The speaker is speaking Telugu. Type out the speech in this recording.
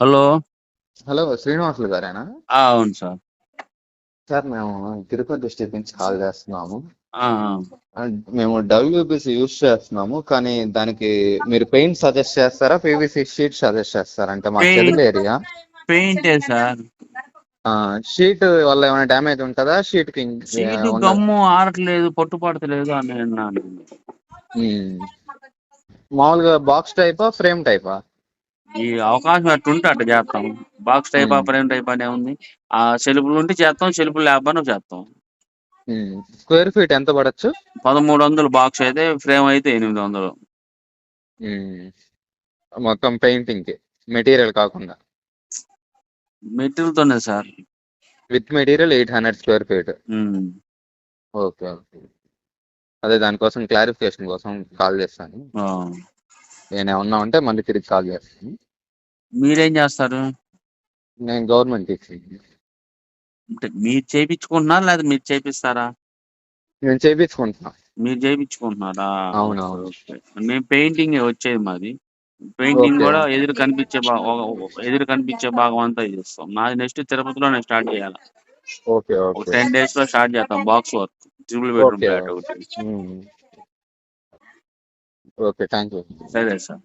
హలో హలో శ్రీనివాసులు గారేనా? అవును సార్. సార్ మేము తిరుపతి డిస్ట్రిక్ట్ నుంచి కాల్ చేస్తున్నాము. మేము డబ్ల్యూబీసీ యూస్ చేస్తున్నాము కానీ దానికి మీరు పెయింట్ సజెస్ట్ చేస్తారా? పీవీసీ షీట్ సజెస్ట్ చేస్తారా అంటే మా. చెదులు ఏరియా. పెయింటే సార్. షీట్ వల్ల ఏమైనా డ్యామేజ్ ఉంటుందా? షీట్కి సీటు గమ్ము ఆరట్లేదు పట్టు పడతలేదు అని అన్నాను. మామూలుగా బాక్స్ టైపా ఫ్రేమ్ టైపా? ఈ అవకాశం అట్టు ఉంటే అట్టు చేస్తాం. Box type Hmm. Frame type అనే ఉంది. ఆ సెల్ఫ్లు ఉంటే చేస్తాం సెల్ఫ్లు లేకపోయినా చేస్తాం. స్క్వేర్ ఫీట్ ఎంత పడచ్చు? పదమూడు వందలు బాక్స్ అయితే ఫ్రేమ్ అయితే ఎనిమిది వందలు మొత్తం పెయింటింగ్కి మెటీరియల్ కాకుండా. మెటీరియల్ తోనే sir. With material eight hundred square feet. Okay okay అదే దానికోసం క్లారిఫికేషన్ కోసం కాల్ చేస్తాను. ఆ. నేను ఏమన్నా ఉంటే మళ్ళీ తిరిగి కాల్ చేస్తాను. మీరేం చేస్తారు? నేను గవర్నమెంట్ అంటే మీరు చేయించుకుంటున్నారా లేదా మీరు చేపిస్తారా? నేను చేయించుకుంటున్నా మీరు చేయించుకుంటున్నారా అవును, అవును. ఓకే. మేము పెయింటింగ్ వచ్చేది మాది. పెయింటింగ్. కూడా ఎదురు కనిపించే భాగం ఎదురు కనిపించే భాగం అంతా చేస్తాం. నాది నెక్స్ట్ తిరుపతిలో నేను స్టార్ట్ చేయాలి. Okay okay. టెన్ డేస్లో స్టార్ట్ చేస్తాం box work. Triple bedroom. Flat ఒకటి. ఓకే థ్యాంక్ యూ సరే. సార్.